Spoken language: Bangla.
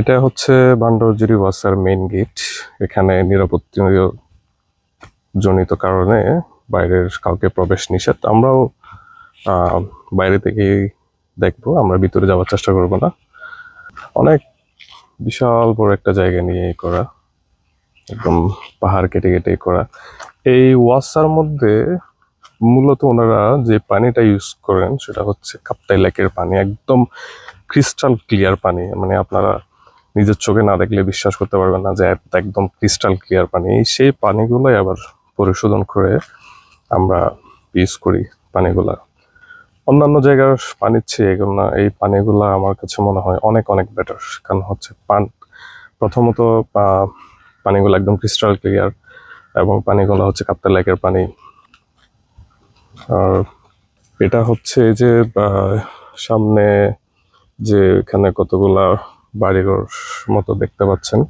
এটা হচ্ছে বান্ডরজুরি ওয়াসার মেইন গেট এখানে নিরাপত্তা জনিত কারণে বাইরের কাউকে প্রবেশ নিষেধ। আমরাও বাইরে থেকেই দেখব, আমরা ভিতরে যাওয়ার চেষ্টা করব না। অনেক বিশাল বড় একটা জায়গা নিয়ে করা। একদম পাহাড় কেটে কেটে করা। এই ওয়াসার মধ্যে মূলত ওনারা যে পানিটা ইউজ করেন, সেটা হচ্ছে কাপ্তাই লেকের পানি। একদম ক্রিস্টাল ক্লিয়ার পানি। মানে আপনারা নিজের চোখে না দেখলে বিশ্বাস করতে পারবেন না যে একদম ক্রিস্টাল ক্লিয়ার পানি। সেই পানিগুলোই আবার পরিশোধন করে আমরা ইউজ করি পানিগুলা। অন্যান্য জায়গার পানির চেয়ে এগুলো এই পানিগুলা আমার কাছে মনে হয় অনেক অনেক বেটার কারণ হচ্ছে পান, প্রথমত পানিগুলো একদম ক্রিস্টাল ক্লিয়ার এবং পানিগুলো হচ্ছে কাপ্তা লেকের পানি। আর এটা হচ্ছে যে সামনে যে এখানে কতগুলা বাড়িঘর মতো দেখতে পাচ্ছেন।